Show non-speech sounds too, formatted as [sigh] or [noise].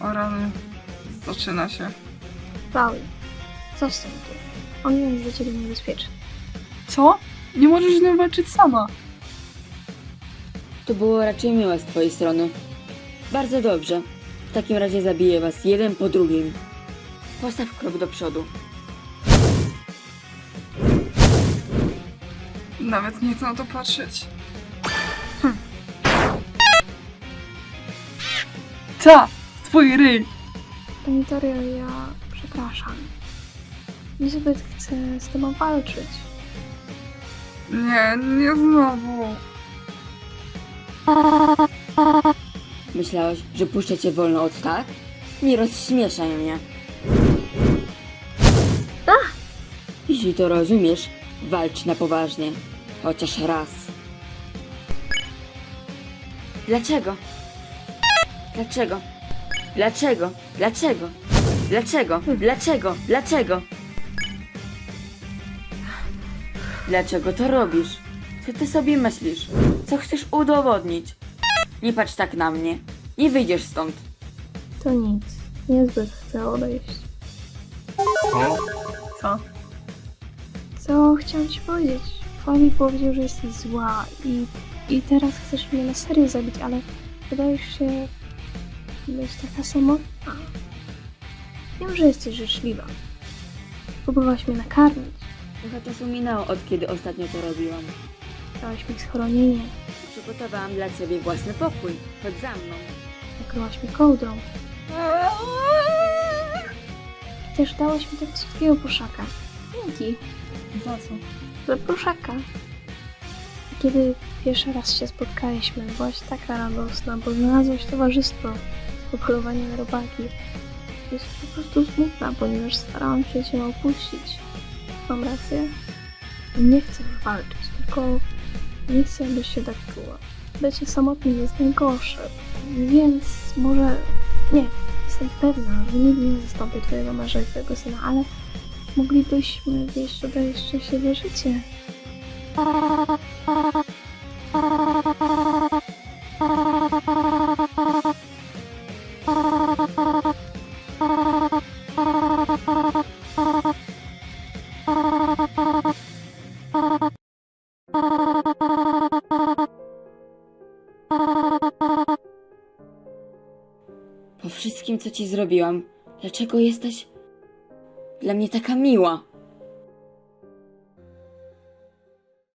O rany. Zaczyna się. Pauli, zostań tu. On jest dla ciebie niebezpieczny. Co? Nie możesz z nią walczyć sama. To było raczej miłe z twojej strony. Bardzo dobrze. W takim razie zabiję was jeden po drugim. Postaw krok do przodu. Nawet nie chcę na to patrzeć. Hm. Ta! Twój ryj! Pani ja przepraszam. Niezbyt chcę z tobą walczyć. Nie, nie znowu. Myślałeś, że puszczę cię wolno od tak? Nie rozśmieszaj mnie. Jeśli to rozumiesz, walcz na poważnie. Chociaż raz. Dlaczego? Dlaczego? Dlaczego? Dlaczego? Dlaczego? Dlaczego? Dlaczego? Dlaczego to robisz? Co ty sobie myślisz? Co chcesz udowodnić? Nie patrz tak na mnie. Nie wyjdziesz stąd. To nic. Niezbyt chcę odejść. Co? Co chciałam ci powiedzieć? Fabi powiedział, że jesteś zła i, i teraz chcesz mnie na serio zabić, ale wydajesz się być taka samotna. Wiem, że jesteś życzliwa. Próbowałaś mnie nakarmić. Trochę czasu minęło od kiedy ostatnio to robiłam. Dałaś mi schronienie. Przygotowałam dla ciebie własny pokój. Chodź za mną. Nakryłaś mnie kołdrą. Też dałaś mi tego słodkiego proszaka. Dzięki. Za co? Za proszaka. Kiedy pierwszy raz się spotkaliśmy, byłaś taka radosna, bo znalazłaś towarzystwo na robaki. Jest po prostu smutna, ponieważ starałam się cię opuścić. Mam rację? Nie chcę walczyć, tylko nie chcę, abyś się tak czuła. Bycie samotnym jest najgorsze, więc może... Nie, jestem pewna, że nigdy nie zastąpię twojego męża i twojego syna, ale moglibyśmy jeszcze dać szczęśliwe życie. [laughs] wszystkim, co ci zrobiłam, dlaczego jesteś dla mnie taka miła?